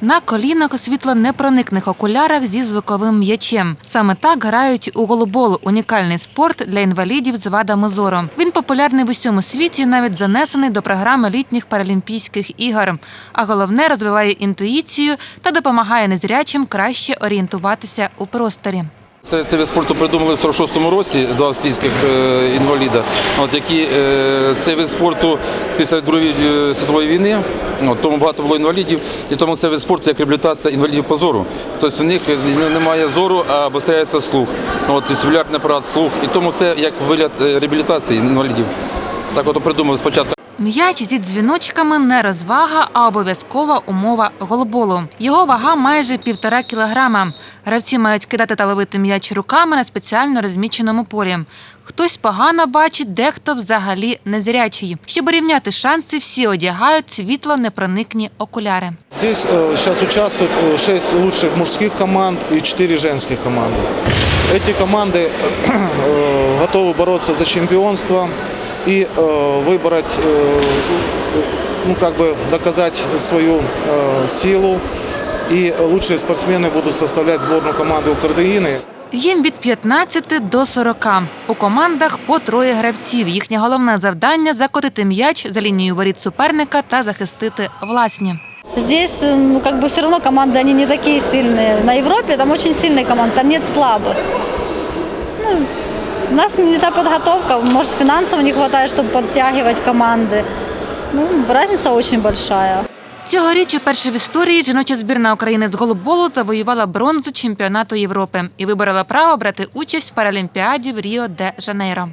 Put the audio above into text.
на колінах у світлонепроникних окулярах зі звуковим м'ячем. Саме так грають у голубол – унікальний спорт для інвалідів з вадами зору. Він популярний в усьому світі, навіть занесений до програми літніх паралімпійських ігор. А головне розвиває інтуїцію та допомагає незрячим краще орієнтуватися у просторі. Це, вид спорту придумали в 46-му році два австрійських е, інваліда, от, які е, цей вид спорту після Другої е, світової війни, от, тому багато було інвалідів, і тому це вид спорту як реабілітація інвалідів по зору. Тобто у них немає зору, а обостряється слух, от, вестибулярний апарат, слух, і тому це як вигляд реабілітації інвалідів. Так от придумали спочатку. М'яч зі дзвіночками не розвага, а обов'язкова умова голоболу. Його вага майже півтора кілограма. Гравці мають кидати та ловити м'яч руками на спеціально розміченому полі. Хтось погано бачить, дехто взагалі незрячий. Щоб рівняти шанси, всі одягають світло-непроникні окуляри. Здесь э, сейчас участвуют 6 лучших мужских команд и 4 женских команды. Эти команды э, готовы бороться за чемпионство и э, выбрать, э, ну как бы доказать свою э, силу. И лучшие спортсмены будут составлять сборную команды Украины. Їм від 15 до 40. У командах по троє гравців. Їхнє головне завдання закотити м'яч за лінію воріт суперника та захистити власні. Здесь, ну, как бы все равно команды, они не такие сильные. На Европе там очень сильные команды, там нет слабых. Ну, у нас не та подготовка, может, финансово не хватает, чтобы подтягивать команды. Ну, разница очень большая. Цьогоріч уперше в історії жіноча збірна України з голуболу завоювала бронзу чемпіонату Європи і виборола право брати участь в Паралімпіаді в Ріо де Жанейро.